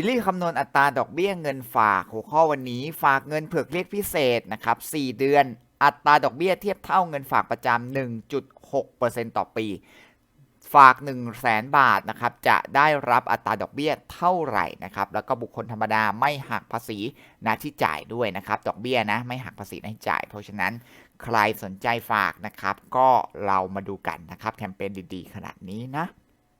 ซีรีส์คำนวณอัตราดอกเบี้ยเงินฝาก หัวข้อวันนี้ฝากเงินเผือกเรียกพิเศษนะครับ 4 เดือน อัตราดอกเบี้ยเทียบเท่าเงินฝากประจำ 1.6%ต่อปี ฝาก 1 0 0 0 0แสนบาทนะครับ จะได้รับอัตราดอกเบี้ยเท่าไหร่นะครับ แล้วก็บุคคลธรรมดาไม่หักภาษีน้าที่จ่ายด้วยนะครับ ดอกเบี้ยนะไม่หักภาษีหน้าที่จ่าย เพราะฉะนั้นใครสนใจฝากนะครับ ก็เรามาดูกันนะครับแคมเปญดีๆ ขนาดนี้นะ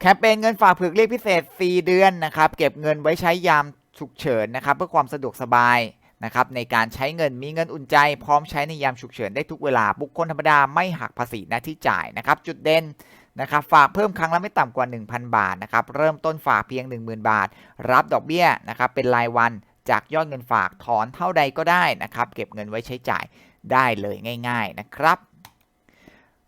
แคมเปญเงินฝากเผือกเรียกพิเศษ 4 เดือนนะครับ เก็บเงินไว้ใช้ยามฉุกเฉินนะครับ เพื่อความสะดวกสบายนะครับในการใช้เงินมีเงินอุ่นใจพร้อมใช้ในยามฉุกเฉินได้ทุกเวลาบุคคลธรรมดาไม่หักภาษีหน้าที่จ่ายนะครับจุดเด่นนะครับฝากเพิ่มครั้งละไม่ต่ำกว่า 1,000 บาทนะครับเริ่มต้นฝากเพียง 10,000 บาท รับดอกเบี้ยนะครับเป็นรายวันจากยอดเงินฝากถอนเท่าใดก็ได้นะครับเก็บเงินไว้ใช้จ่ายได้เลยง่าย ๆนะครับ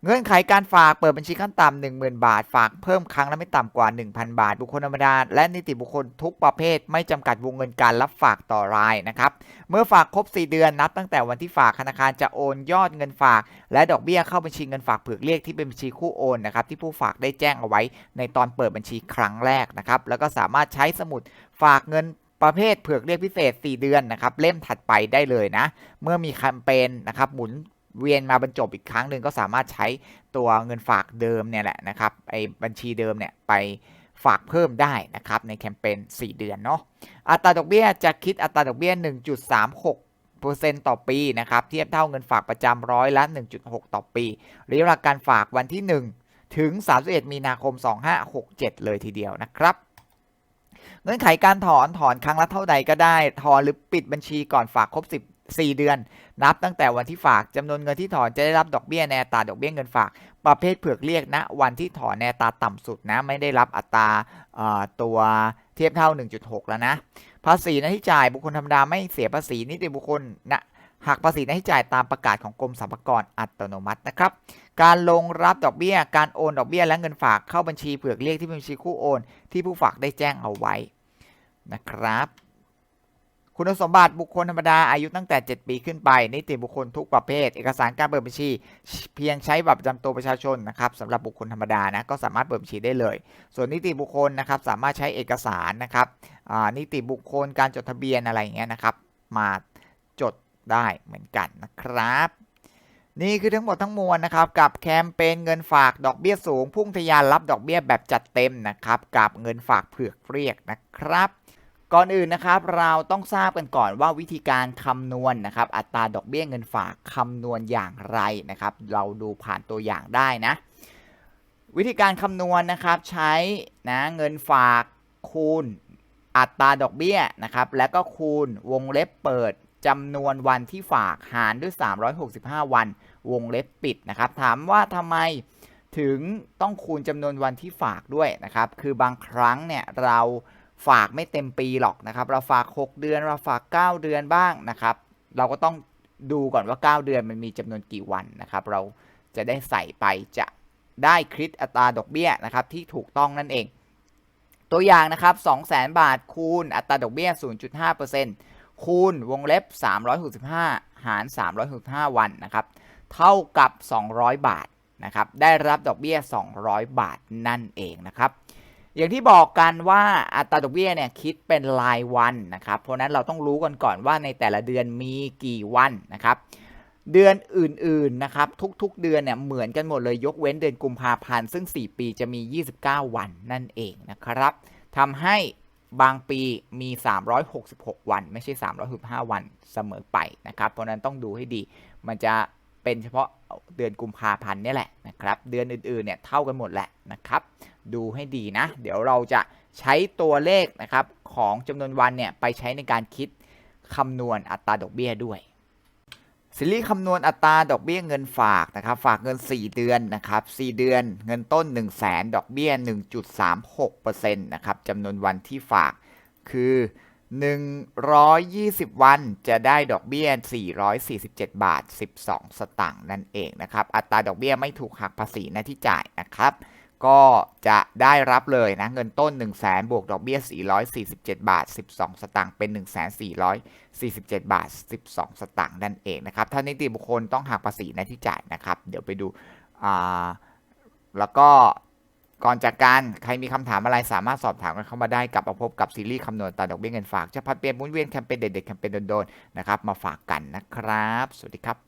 เงื่อนไขการฝากเปิดบัญชีขั้นต่ำ10,000บาท ฝากเพิ่มครั้งละไม่ต่ำกว่า 1,000 บาท บุคคลธรรมดาและนิติบุคคลทุกประเภท ไม่จำกัดวงเงินการรับฝากต่อรายนะครับ เมื่อฝากครบ 4 เดือนนับตั้งแต่วันที่ฝากธนาคารจะโอนยอดเงินฝาก และดอกเบี้ยเข้าบัญชีเงินฝากเผือกเรียกที่เป็นบัญชีคู่โอนนะครับที่ผู้ฝากได้แจ้งเอาไว้ ในตอนเปิดบัญชีครั้งแรกนะครับแล้วก็สามารถใช้สมุดฝากเงินประเภทเผือกเรียกพิเศษ 4 เดือนนะครับเล่มถัดไปได้เลยนะ เมื่อมีแคมเปญนะครับหมุน เวียนมาบรรจบอีกครั้งหนึ่งก็สามารถใช้ตัวเงินฝากเดิมเนี่ยแหละนะครับไอ้บัญชีเดิมเนี่ยไปฝากเพิ่มได้นะครับในแคมเปญ4 เดือนเนาะอัตราดอกเบี้ยจะคิดอัตราดอกเบี้ย 1.36ต่อปีนะครับเทียบเท่าเงินฝากประจำร้อยละ 1.6 ต่อปีระยะเวลาการฝากวันที่ 1 ถึง 31 มีนาคม 2567 เลยทีเดียวนะครับเงื่อนไขการถอนถอนครั้งละเท่าใดก็ได้ ถอนหรือปิดบัญชีก่อนฝากครบ 10 4 เดือน นับตั้งแต่วันที่ฝากจำนวนเงินที่ถอนจะได้รับดอกเบี้ยในอัตราดอกเบี้ยเงินฝาก ประเภทเผือกเรียกนะวันที่ถอนในอัตราต่ำสุดนะไม่ได้รับอัตราตัวเทียบเท่า 1.6 แล้วนะ ภาษีน้าที่จ่ายบุคคลธรรมดาไม่เสียภาษีนิติบุคคลนะหักภาษีน้าที่จ่ายตามประกาศของกรมสรรพากรอัตโนมัตินะครับ การลงรับดอกเบี้ย การโอนดอกเบี้ยและเงินฝากเข้าบัญชีเผือกเรียกที่เป็นบัญชีคู่โอน ที่ผู้ฝากได้แจ้งเอาไว้นะครับ คุณสมบัติบุคคลธรรมดาอายุตั้งแต่ 7 ปีขึ้นไป นิติบุคคลทุกประเภท เอกสารการเปิดบัญชี เพียงใช้บัตรประจำตัวประชาชนนะครับสำหรับบุคคลธรรมดานะก็สามารถเปิดบัญชีได้เลย ส่วนนิติบุคคลนะครับสามารถใช้เอกสารนะครับนิติบุคคลการจดทะเบียนอะไรอย่างเงี้ยนะครับ มาจดได้เหมือนกันนะครับ นี่คือทั้งหมดทั้งมวลนะครับ กับแคมเปญเงินฝากดอกเบี้ยสูง พุ่งทะยานรับดอกเบี้ยแบบจัดเต็มนะครับกับเงินฝากเผือกเรียกนะครับ ก่อนอื่นนะครับเราต้องทราบกันก่อนว่าวิธีการคำนวณนะครับ อัตราดอกเบี้ยเงินฝากคำนวณอย่างไรนะครับ เราดูผ่านตัวอย่างได้นะ วิธีการคำนวณนะครับใช้นะเงินฝากคูณ อัตราดอกเบี้ยนะครับ แล้วก็คูณวงเล็บเปิดจำนวนวันที่ฝากหารด้วย 365 วัน วงเล็บปิดนะครับ ถามว่าทำไมถึงต้องคูณจำนวนวันที่ฝากด้วยนะครับ คือบางครั้งเนี่ยเรา ฝากไม่เต็มปีหรอกนะครับ เราฝาก 6 เดือนเราฝาก 9 เดือนบ้างนะครับ เราก็ต้องดูก่อนว่า 9 เดือนมันมีจำนวนกี่วันนะครับ เราจะได้ใส่ไปจะได้คิดอัตราดอกเบี้ยนะครับที่ถูกต้องนั่นเอง ตัวอย่างนะครับ 200,000 บาทคูณอัตราดอกเบี้ย 0.5%คูณวงเล็บ 365 หาร 365 วันนะครับ เท่ากับ 200 บาทนะครับ ได้รับดอกเบี้ย 200 บาทนั่นเองนะครับ อย่างที่บอกกันว่าอัตราดอกเบี้ยเนี่ยคิดเป็นรายวันนะครับ เพราะนั้นเราต้องรู้กันก่อนว่าในแต่ละเดือนมีกี่วันนะครับ เดือนอื่นๆนะครับทุกๆเดือนเนี่ยเหมือนกันหมดเลยยกเว้นเดือนกุมภาพันธ์ซึ่ง 4 ปีจะมี 29 วันนั่นเองนะครับทำให้บางปีมี 366 วัน ไม่ใช่ 365 วันเสมอไปนะครับ เพราะนั้นต้องดูให้ดี มันจะเป็นเฉพาะเดือนกุมภาพันธ์นี่แหละนะครับ เดือนอื่นๆเนี่ยเท่ากันหมดแหละนะครับ ดูให้ดีนะ เดี๋ยวเราจะใช้ตัวเลขนะครับของจำนวนวันเนี่ยไปใช้ในการคิดคำนวณอัตราดอกเบี้ยด้วยซีรีส์คำนวณอัตราดอกเบี้ยเงินฝากนะครับ ฝากเงิน 4 เดือนนะครับ 4 เดือน เงินต้น 1 0 0 0 0แสนดอกเบี้ย 1.36%นะครับจำนวนวันที่ฝากคือ 120 วันจะได้ดอกเบี้ย 447 บาท 12 สตางค์นั่นเองนะครับ อัตราดอกเบี้ยไม่ถูกหักภาษีหน้าที่จ่ายนะครับ ก็จะได้รับเลยนะเงินต้น 1 0 0 0 0แสนบวกดอกเบี้ย 447 บาท 12 สตางค์เป็น 1 4 4 7 บาท 12 สตางค์นั่นเองนะครับ ถ้านิติบุคคลต้องหักภาษีหน้าที่จ่ายนะครับ เดี๋ยวไปดูแล้วก็ก่อนจากการใครมีคำถามอะไรสามารถสอบถามกันเข้ามาได้กลับมาพบกับซีรีส์คำนวณอัตาดอกเบี้ยเงินฝากจะพัดเปลี่ยนมุนเวียนแคมเปญเด็ดๆแคมเปญโดนๆนะครับมาฝากกันนะครับ สวัสดีครับ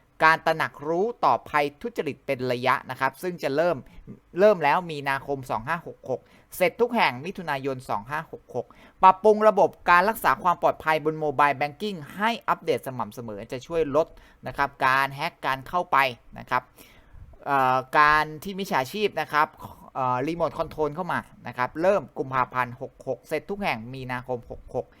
การตระหนักรู้ต่อภัยทุจริตเป็นระยะนะครับ ซึ่งจะเริ่มเริ่มแล้วมีนาคม 2566 เสร็จทุกแห่งมิถุนายน 2566 ปรับปรุงระบบการรักษาความปลอดภัยบนโมบายแบงกิ้งให้อัปเดตสม่ำเสมอจะช่วยลดนะครับการแฮ็กการเข้าไปนะครับการที่มิจฉาชีพนะครับรีโมทคอนโทรลเข้ามานะครับ เริ่มกุมภาพันธ์ 66 เสร็จทุกแห่งมีนาคม 66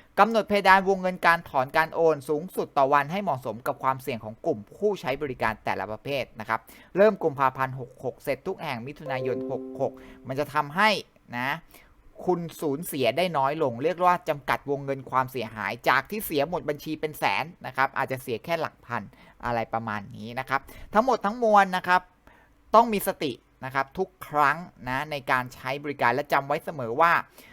กำหนดเพดานวงเงินการถอนการโอนสูงสุดต่อวันให้เหมาะสมกับความเสี่ยงของกลุ่มผู้ใช้บริการแต่ละประเภทนะครับ เริ่มกุมภาพันธ์ 66 เสร็จทุกแห่งมิถุนายน 66 มันจะทำให้นะคุณสูญเสียได้น้อยลง เรียกว่าจำกัดวงเงินความเสียหาย จากที่เสียหมดบัญชีเป็นแสนนะครับ อาจจะเสียแค่หลักพันอะไรประมาณนี้นะครับ ทั้งหมดทั้งมวลนะครับ ต้องมีสตินะครับทุกครั้งนะในการใช้บริการและจำไว้เสมอว่า